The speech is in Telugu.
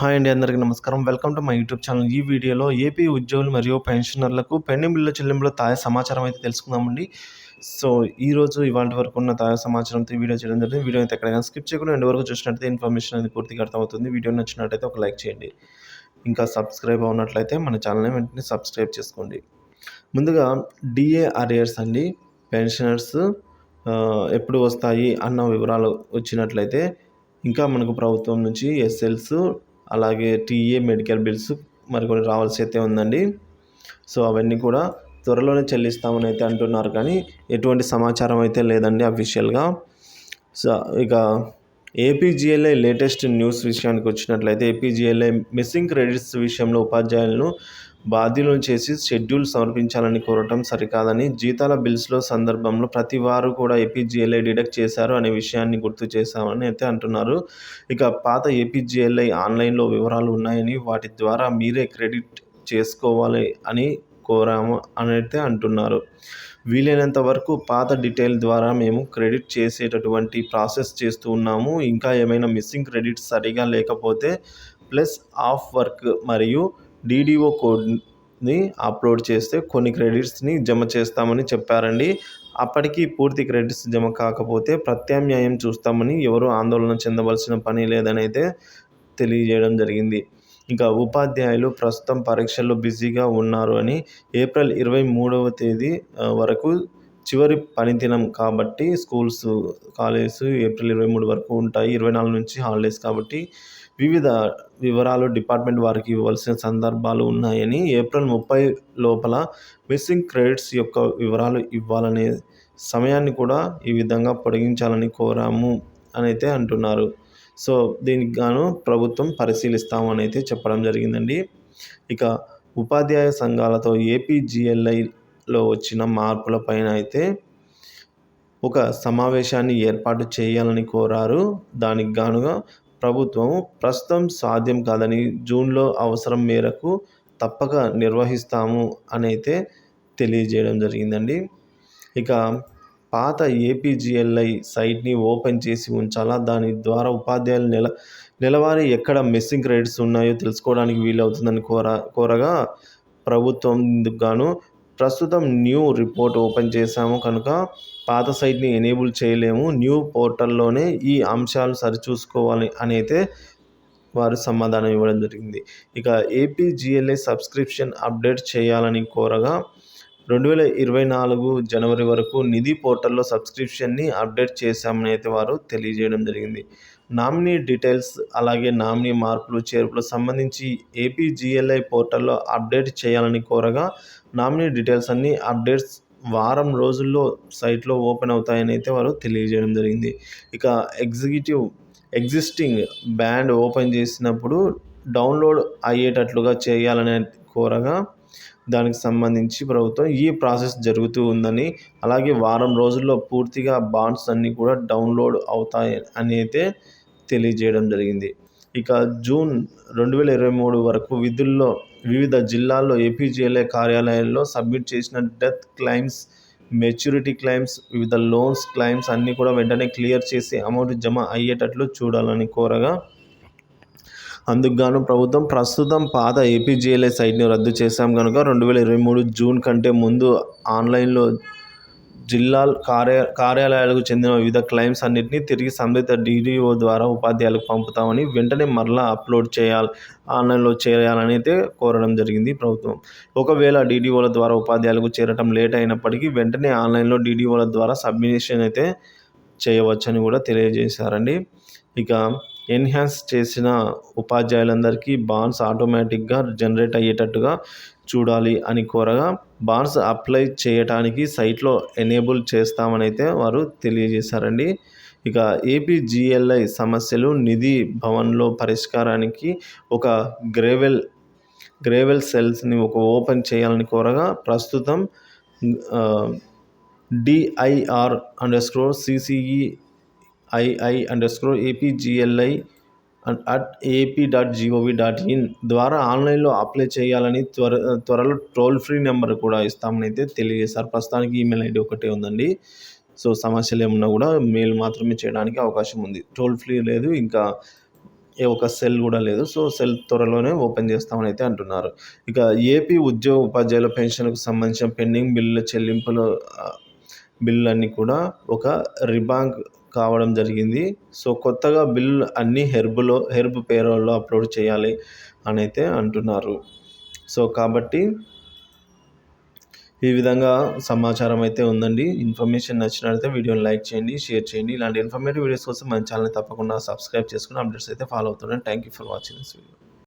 హాయ్ అండి అందరికీ నమస్కారం. Welcome to my YouTube channel. ఈ వీడియోలో ఏపీ ఉద్యోగులు మరియు పెన్షనర్లకు పెండింగ్ బిల్లు చెల్లింపులో తాజా సమాచారం అయితే తెలుసుకుందామండి. సో ఈ రోజు ఇవాళ వరకు ఉన్న తాజా సమాచారంతో ఈ వీడియో చేయడం జరిగింది. వీడియో అయితే ఎక్కడైనా స్కిప్ చేయకుండా ఎండ్ వరకు చూసినట్టయితే ఇన్ఫర్మేషన్ అనేది పూర్తిగా అర్థమవుతుంది. వీడియో నచ్చినట్టయితే ఒక లైక్ చేయండి. ఇంకా సబ్స్క్రైబ్ అవునట్లయితే మన ఛానల్ని వెంటనే సబ్స్క్రైబ్ చేసుకోండి. ముందుగా డిఏ అరియర్స్ అండి. పెన్షనర్స్ ఎప్పుడు వస్తాయి అన్న వివరాలు వచ్చినట్లయితే ఇంకా మనకు ప్రభుత్వం నుంచి ఎస్ఎల్స్ అలాగే టీఏ మెడికల్ బిల్స్ మరికొన్ని రావాల్సి అయితే ఉందండి. సో అవన్నీ కూడా త్వరలోనే చెల్లిస్తామని అయితే అంటున్నారు. కానీ ఎటువంటి సమాచారం అయితే లేదండి అఫీషియల్గా. సో ఇక ఏపీజీఎల్ఐ లేటెస్ట్ న్యూస్ విషయానికి వచ్చినట్లయితే ఏపీజీఎల్ఐ మిస్సింగ్ క్రెడిట్స్ విషయంలో ఉపాధ్యాయులను బాధ్యులను చేసి షెడ్యూల్ సమర్పించాలని కోరటం సరికాదని జీతాల బిల్స్లో సందర్భంలో ప్రతి వారు కూడా ఏపీజీఎల్ఐ డిడక్ట్ చేశారు అనే విషయాన్ని గుర్తు చేశామని అయితే అంటున్నారు. ఇక పాత ఏపీజీఎల్ఐ ఆన్లైన్లో వివరాలు ఉన్నాయని వాటి ద్వారా మీరే క్రెడిట్ చేసుకోవాలి అని కోరాము అని అయితే అంటున్నారు. వీలైనంత వరకు పాత డీటెయిల్ ద్వారా మేము క్రెడిట్ చేసేటటువంటి ప్రాసెస్ చేస్తూ ఉన్నాము. ఇంకా ఏమైనా మిస్సింగ్ క్రెడిట్స్ సరిగా లేకపోతే ప్లస్ ఆఫ్ వర్క్ మరియు డీడీఓ కోడ్ని అప్లోడ్ చేస్తే కొన్ని క్రెడిట్స్ని జమ చేస్తామని చెప్పారండి. అప్పటికి పూర్తి క్రెడిట్స్ జమ కాకపోతే ప్రత్యామ్నాయం చూస్తామని ఎవరు ఆందోళన చెందవలసిన పని లేదని అయితే తెలియజేయడం జరిగింది. ఇంకా ఉపాధ్యాయులు ప్రస్తుతం పరీక్షల్లో బిజీగా ఉన్నారు అని ఏప్రిల్ ఇరవై మూడవ తేదీ వరకు చివరి పనిదినం కాబట్టి స్కూల్స్ కాలేజెస్ ఏప్రిల్ ఇరవై మూడు వరకు ఉంటాయి. ఇరవై నాలుగు నుంచి హాలిడేస్ కాబట్టి వివిధ వివరాలు డిపార్ట్మెంట్ వారికి ఇవ్వాల్సిన సందర్భాలు ఉన్నాయని ఏప్రిల్ ముప్పై లోపల మిస్సింగ్ క్రెడిట్స్ యొక్క వివరాలు ఇవ్వాలనే సమయాన్ని కూడా ఈ విధంగా పొడిగించాలని కోరాము అని అయితే అంటున్నారు. సో దీనికి గాను ప్రభుత్వం పరిశీలిస్తామని అయితే చెప్పడం జరిగిందండి. ఇక ఉపాధ్యాయ సంఘాలతో లో వచ్చిన మార్పులపైన అయితే ఒక సమావేశాన్ని ఏర్పాటు చేయాలని కోరారు. దానికి గానుగా ప్రభుత్వం ప్రస్తుతం సాధ్యం కాదని జూన్లో అవసరం మేరకు తప్పక నిర్వహిస్తాము అని అయితే తెలియజేయడం జరిగిందండి. ఇక పాత ఏపీజిఎల్ఐ సైట్ని ఓపెన్ చేసి ఉంచాలా? దాని ద్వారా ఉపాధ్యాయులు నెల నెలవారీ ఎక్కడ మిస్సింగ్ క్రెడిట్స్ ఉన్నాయో తెలుసుకోవడానికి వీలవుతుందని కోర కోరగా ప్రభుత్వం గాను ప్రస్తుతం న్యూ రిపోర్ట్ ఓపెన్ చేశాము కనుక పాత సైట్ని ఎనేబుల్ చేయలేము. న్యూ పోర్టల్లోనే ఈ అంశాలు సరిచూసుకోవాలి అని అయితే వారు సమాధానం ఇవ్వడం జరిగింది. ఇక ఏపీజిఎల్ఏ సబ్స్క్రిప్షన్ అప్డేట్ చేయాలని కోరగా రెండు వేల ఇరవై నాలుగు జనవరి వరకు నిధి పోర్టల్లో సబ్స్క్రిప్షన్ని అప్డేట్ చేశామని అయితే వారు తెలియజేయడం జరిగింది. నామినీ డీటెయిల్స్ అలాగే నామినీ మార్పులు చేర్పులు సంబంధించి ఏపీజిఎల్ఐ పోర్టల్లో అప్డేట్ చేయాలని కోరగా నామినీ డీటెయిల్స్ అన్నీ అప్డేట్స్ వారం రోజుల్లో సైట్లో ఓపెన్ అవుతాయని అయితే వారు తెలియజేయడం జరిగింది. ఇక ఎగ్జిక్యూటివ్ ఎగ్జిస్టింగ్ బ్యాండ్ ఓపెన్ చేసినప్పుడు డౌన్లోడ్ అయ్యేటట్లుగా చేయాలని కోరగా దానికి సంబంధించి ప్రభుత్వం ఈ ప్రాసెస్ జరుగుతూ ఉందని అలాగే వారం రోజుల్లో పూర్తిగా బాండ్స్ అన్నీ కూడా డౌన్లోడ్ అవుతాయి అని అయితే తెలియజేయడం జరిగింది. ఇక జూన్ రెండు వేల ఇరవై మూడు వరకు విధుల్లో వివిధ జిల్లాల్లో ఏపీజీఎల్ఏ కార్యాలయాల్లో సబ్మిట్ చేసిన డెత్ క్లైమ్స్ మెచ్యూరిటీ క్లైమ్స్ వివిధ లోన్స్ క్లైమ్స్ అన్నీ కూడా వెంటనే క్లియర్ చేసి అమౌంట్ జమ అయ్యేటట్లు చూడాలని కోరగా అందుకుగాను ప్రభుత్వం ప్రస్తుతం పాత ఏపీజీఎల్ఏ సైట్ని రద్దు చేశాం కనుక రెండు వేల ఇరవై మూడు జూన్ కంటే ముందు ఆన్లైన్లో జిల్లా కార్య కార్యాలయాలకు చెందిన వివిధ క్లైమ్స్ అన్నింటినీ తిరిగి సంబంధిత డీడీఓ ద్వారా ఉపాధ్యాయులకు పంపుతామని వెంటనే మరలా అప్లోడ్ చేయాలి ఆన్లైన్లో చేయాలని అయితే కోరడం జరిగింది ప్రభుత్వం. ఒకవేళ డీడీఓల ద్వారా ఉపాధ్యాయులకు చేరటం లేట్ అయినప్పటికీ వెంటనే ఆన్లైన్లో డీడీఓల ద్వారా సబ్మిషన్ అయితే చేయవచ్చని కూడా తెలియజేశారండి. ఇక ఎన్హాన్స్ చేసిన ఉపాధ్యాయులందరికీ బాండ్స్ ఆటోమేటిక్గా జనరేట్ అయ్యేటట్టుగా చూడాలి అని కోరగా బాండ్స్ అప్లై చేయటానికి సైట్లో ఎనేబుల్ చేస్తామని అయితే వారు తెలియజేశారండి. ఇక ఏపీజిఎల్ఐ సమస్యలు నిధి భవన్లో పరిష్కారానికి ఒక గ్రేవెల్ గ్రేవెల్ సెల్స్ని ఒక ఓపెన్ చేయాలని కోరగా ప్రస్తుతం DIR under score CCE II under score APGLI at AP dot gov dot in ద్వారా ఆన్లైన్లో అప్లై చేయాలని త్వర త్వరలో టోల్ ఫ్రీ నెంబర్ కూడా ఇస్తామని అయితే తెలియజేశారు. ప్రస్తుతానికి ఈమెయిల్ ఐడి ఒకటే ఉందండి. సో సమస్యలు ఏమున్నా కూడా మెయిల్ మాత్రమే చేయడానికి అవకాశం ఉంది. టోల్ ఫ్రీ లేదు ఇంకా ఏ ఒక సెల్ కూడా లేదు. సో సెల్ త్వరలోనే ఓపెన్ చేస్తామని అయితే అంటున్నారు. ఇక ఏపీ ఉద్యోగ ఉపాధ్యాయుల పెన్షన్కు సంబంధించిన పెండింగ్ బిల్లుల చెల్లింపులు బిల్లు అన్నీ కూడా ఒక రిబాంక్ కావడం జరిగింది. సో కొత్తగా బిల్ అన్ని హెర్బ్లో హెర్బ్ పేరోల్లో అప్లోడ్ చేయాలి అని అయితే అంటున్నారు. సో కాబట్టి ఈ విధంగా సమాచారం అయితే ఉందండి. ఇన్ఫర్మేషన్ నచ్చినట్లయితే వీడియోని లైక్ చేయండి షేర్ చేయండి. ఇలాంటి ఇన్ఫర్మేటివ్ వీడియోస్ కోసం మన ఛానల్ తప్పకుండా సబ్స్క్రైబ్ చేసుకుని అప్డేట్స్ అయితే follow అవుతుండండి. Thank you for watching this video.